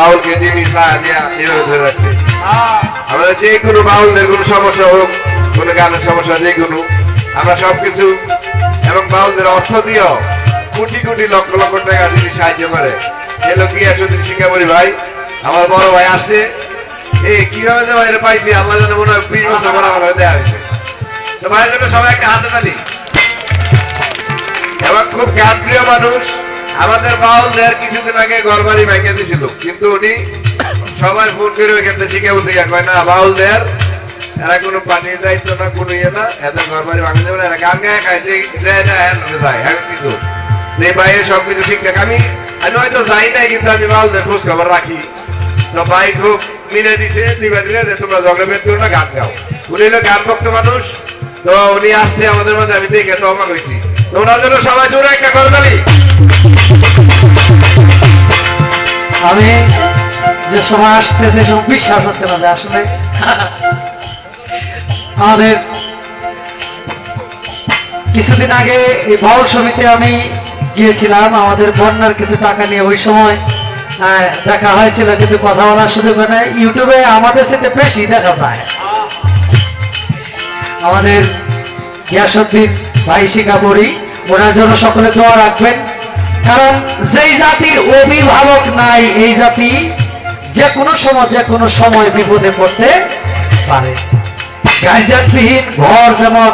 বাউলকে যিনি সাহায্য এভাবে ধরে রাখছে। আমাদের যে কোনো বাউলদের কোনো সমস্যা হোক, কোনো গানের সমস্যা যে কোনো, আমরা সবকিছু এবং বাউলদের অর্থ দিয়েও কোটি কোটি লক্ষ লক্ষ টাকা যিনি সাহায্য করে। এলো কি আসুদ্দিন শিকামণি ভাই, আমার বড় ভাই আসছে। এ, কীভাবে যে ভাইরে পাইছি আল্লাহ জানে মনে হয় বিশ বছর পর আমার দেওয়া হয়েছে। তো ভাইয়ের জন্য সবাই একটা হাতে তালি এবং খুব জ্ঞানপ্রিয় মানুষ। আমাদের বাউলদের কিছুদিন আগে ঘর বাড়ি ভেঙে দিয়েছিল। কিন্তু উনি সবাই ফোন করে ওই ক্ষেত্রে শিখে গিয়ে কয়, না, বাউলদের, এরা কোনো পানির দায়িত্ব না, কোনো ইয়ে না, এদের ঘর বাড়ি ভাঙে না, এরা গান গায়ে যে যায় না যায় হ্যাঁ কিছু তো এই ভাইয়ের সবকিছু ঠিকঠাক। আমি আমি হয়তো যাই নাই, কিন্তু আমি বাউলদের খোঁজ খবর রাখি। তো ভাই খুব মিলে দিছে দিবা দিলে যে তোমরা ঝগড়া বের করো না, গান গাও। উনি হলো গান ভক্ত মানুষ। তো উনি আসছে আমাদের মধ্যে আমি দেখে তো অবাক হয়েছি। তো ওনার জন্য সবাই জোরে একটা করতালি আমি যে সময় আসতেছে সব বিশ্বাস হচ্ছে না আসলে আমাদের কিছুদিন আগে এই বাউল সমিতি আমি গিয়েছিলাম আমাদের বন্যার কিছু টাকা নিয়ে ওই সময় আহ, দেখা হয়েছিল কিন্তু কথা বলার সুযোগ হয় না ইউটিউবে আমাদের সাথে বেশি দেখা যায় আমাদের গিয়াসুদ্দিন ভাই শিকাপুরি ওনার জন্য সকলে দোয়া রাখবেন। কারণ যেই জাতির অভিভাবক নাই এই জাতি যে কোনো সময় যে কোনো সময় বিপদে পড়তে পারে। গাইজাতবিহীন ঘর যেমন,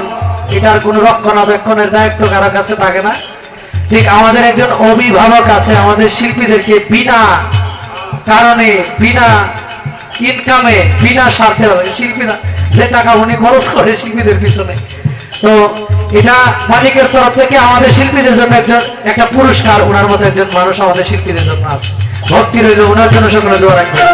এটার কোনো রক্ষণাবেক্ষণের দায়িত্ব কারও কাছে থাকে না। ঠিক আমাদের একজন অভিভাবক আছে, আমাদের শিল্পীদেরকে বিনা কারণে, বিনা ইনকামে বিনা স্বার্থে, শিল্পীরা যে টাকা উনি খরচ করে শিল্পীদের পিছনে তো এটা মালিকের তরফ থেকে আমাদের শিল্পীদের জন্য একজন, একটা পুরস্কার, ওনার মতো একজন মানুষ আমাদের শিল্পীদের জন্য আছে। ভক্তি রইল, ওনার জন্য সকলে দোয়া রাখবেন।